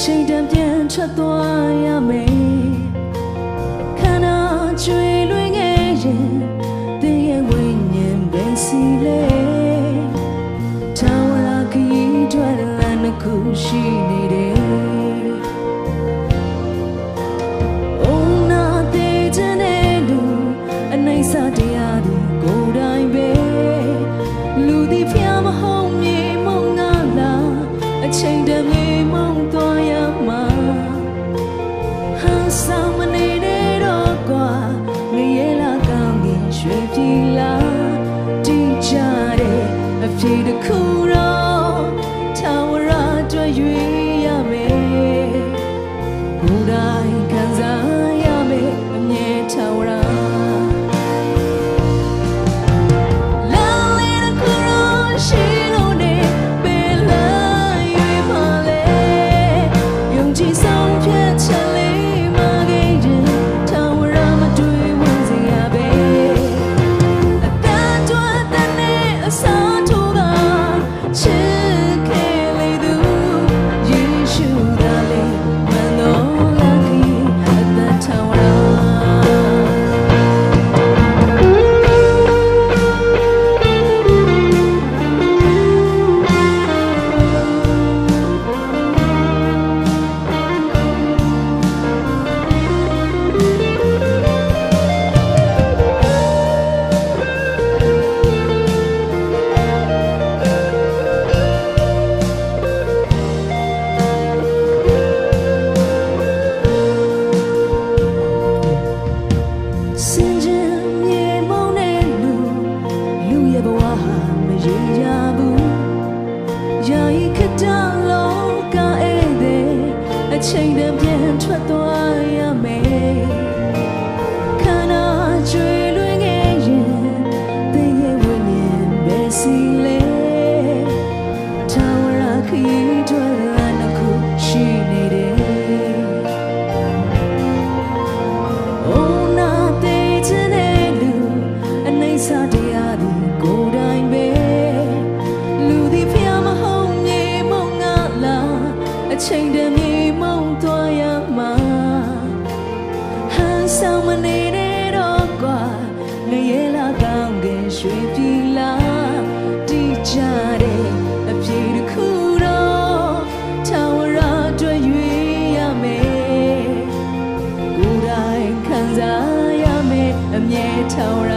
ချိန်တပြန်ထွက်သွားရမယ်ခန္ဓာကျွေလွင်ငယ်ရင်တင်းရဲ့ဝိညာဉ်ပဲစီလဲ 你的哭 ချိန်တပြန်ထွက်သွားရမယ်ခန္ဓာကျွေလွင်ခဲ့ရင်သိရဲ့ဝိညာဉ်ပဲစီလေထာဝရခရီးထွက်လာနှခုရှိနေတယ် Oh na te chene lu anai sa 悄然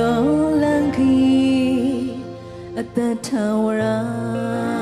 တော်လန်ခီအတ္တထဝရာ